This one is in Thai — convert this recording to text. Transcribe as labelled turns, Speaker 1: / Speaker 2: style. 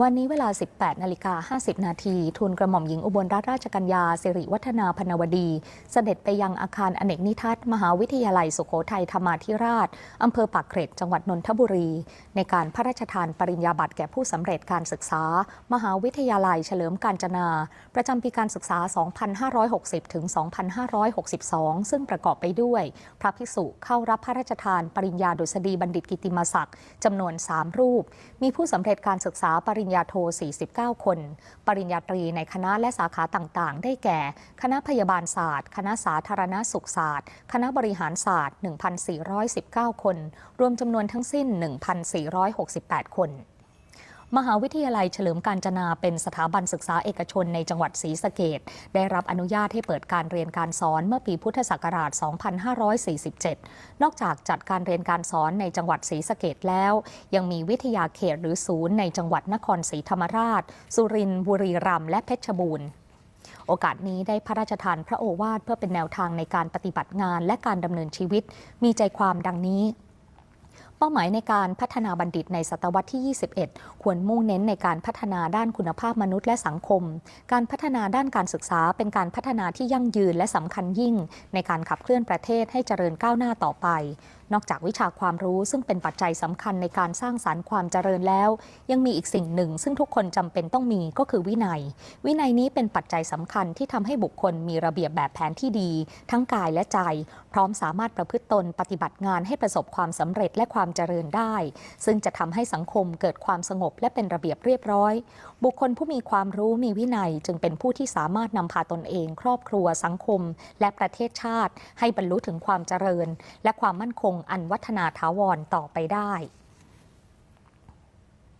Speaker 1: วันนี้เวลา 18 นาฬิกา 50 นาทีทูลกระหม่อมหญิงอุบลรัตนราชกัญญาสิริวัฒนาพนวดี เสด็จไปยังอาคารอเนกนิทัศน์มหาวิทยาลัยสุโขทัยธรรมาธิราช อำเภอปากเกร็ดจังหวัดนนทบุรี ในการพระราชทานปริญญาบัตรแก่ผู้สำเร็จการศึกษา มหาวิทยาลัยเฉลิมกาญจนา ประจำปีการศึกษา 2560 ถึง 2562 ซึ่งประกอบไปด้วย พระภิกษุเข้ารับพระราชทานปริญญาดุษฎีบัณฑิตกิติมศักดิ์จำนวน 3 รูป มีผู้สำเร็จการศึกษาปริริญญาโท 49 คน ปริญญาตรีในคณะและสาขาต่างๆ ได้แก่ คณะพยาบาลศาสตร์ คณะสาธารณสุขศาสตร์ คณะบริหารศาสตร์ 1,419 คน รวมจำนวนทั้งสิ้น 1,468 คน มหาวิทยาลัยเฉลิมกาญจนาเป็นสถาบันศึกษาเอกชนในจังหวัดศรีสะเกดได้รับอนุญาตให้เปิดการเรียนการสอนเมื่อปีพุทธศักราช 2547 นอกจากจัดการเรียนการสอนในจังหวัดศรีสะเกดแล้ว ยังมีวิทยาเขตหรือศูนย์ในจังหวัดนครศรีธรรมราช สุรินทร์บุรีรัมย์และเพชรบูรณ์โอกาสนี้ได้พระราชทานพระโอวาทเพื่อเป็นแนวทางในการปฏิบัติงานและการดำเนินชีวิต มีใจความดังนี้ เป้าหมายในการพัฒนาบัณฑิตในศตวรรษที่ 21 ควรมุ่งเน้นในการพัฒนาด้านคุณภาพมนุษย์และสังคม การพัฒนาด้านการศึกษาเป็นการพัฒนาที่ยั่งยืนและสำคัญยิ่ง ในการขับเคลื่อนประเทศให้เจริญก้าวหน้าต่อไปนอกจากวิชาความรู้ซึ่งเป็นปัจจัยสำคัญในการสร้างสารรค์ความเจริญแล้ว ยังมีอีกสิ่งหนึ่ง ซึ่งทุกคนจำเป็นต้องมีก็คือวินัย วินัยนี้เป็นปัจจัยสำคัญที่ทำให้บุคคลมีระเบียบแบบแผนที่ดี ทั้งกายและใจ พร้อมสามารถประพฤติตนปฏิบัติงานให้ประสบความสำเร็จและความเจริญได้ ซึ่งจะทำให้สังคมเกิดความสงบและเป็นระเบียบเรียบร้อย บุคคลผู้มีความรู้มีวินัยจึงเป็นผู้ที่สามารถนำพาตนเอง ครอบครัวสังคม และประเทศชาติ ให้บรรลุถึงความเจริญ และความมั่นคงอันวัฒนาถาวรต่อไปได้